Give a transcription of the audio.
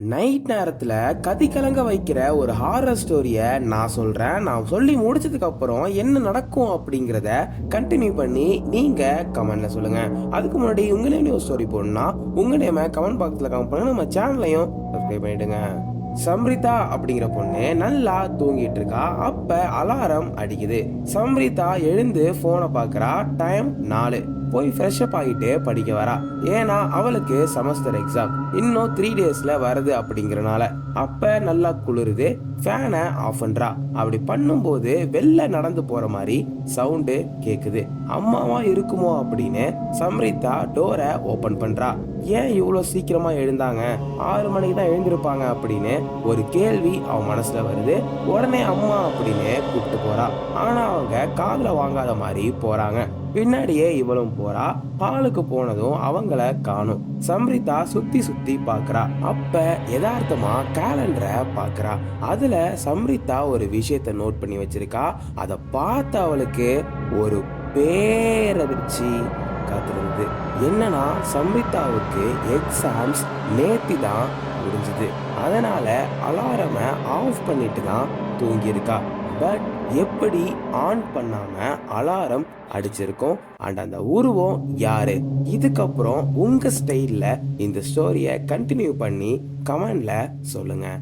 Night நேரத்தில் கதி கலங்க வைக்கிற ஒரு ஹாரர் ஸ்டோரியை நான் சொல்கிறேன் நான் சொல்லி முடிச்சதுக்கப்புறம் என்ன நடக்கும் அப்படிங்கிறத கண்டினியூ பண்ணி நீங்கள் கமெண்ட்ல சொல்லுங்கள் அதுக்கு முன்னாடி உங்களே ஒரு ஸ்டோரி போடணும்னா உங்க நேம கமெண்ட் பாக்ஸில் கமெண்ட் பண்ணுங்கள் நம்ம சேனலையும் சப்ஸ்கிரைப் பண்ணிவிடுங்க சம்ரிதா அப்படிங்கிற பொண்ணு நல்லா தூங்கிட்டு இருக்கா அப்ப அலாரம் அடிக்குது. சம்ரிதா எழுந்து போனை பாக்குறா. டைம் நாலு. போய் ஃப்ரெஷ் அப் ஆகிட்டு படிக்க வரா. ஏன்னா அவளுக்கு செமஸ்டர் எக்ஸாம் இன்னும் த்ரீ டேஸ்ல வருது அப்படிங்கறனால. அப்ப நல்லா குளிருது. ஃபேனை ஆஃப் பண்றா. அப்படி பண்ணும்போது வெளில நடந்து போற மாதிரி சவுண்டு கேக்குது. அம்மாவா இருக்குமோ அப்படின்னு சம்ரிதா டோரை ஓபன் பண்றா. ஏன் இவ்வளோ சீக்கிரமாக எழுந்தாங்க? ஆறு மணிக்கு தான் எழுந்திருப்பாங்க அப்படின்னு ஒரு கேள்வி அவன் மனசில் வருது. உடனே அம்மா அப்படின்னு கூப்பிட்டு போறா. ஆனால் அவங்க காதில் வாங்காத மாதிரி போகிறாங்க பின்னாடியே இவளும் போறா. பாலுக்கு போனதும் அவங்கள காணும். சம்ரிதா சுத்தி சுத்தி பாக்குறா. அப்ப யதார்த்தமா கேலண்டரை பாக்குறா. அதுல சம்ரிதா ஒரு விஷயத்த நோட் பண்ணி வச்சிருக்கா. அதை பார்த்து அவளுக்கு ஒரு பேரதிர்ச்சி. காத்திருந்தது. என்னன்னா சம்ரிதாவுக்கு எக்ஸாம்ஸ் நேத்தி தான் முடிஞ்சது. அதனால அலாரமை ஆஃப் பண்ணிட்டு தான் தூங்கியிருக்கா. பட் எப்படி ஆன் பண்ணாம அலாரம் அடிச்சிருக்கோம்? அண்ட் அந்த உருவம் யாரு? இதுக்கப்புறம் உங்க ஸ்டைல்ல இந்த ஸ்டோரியை கண்டினியூ பண்ணி கமெண்ட்ல சொல்லுங்க.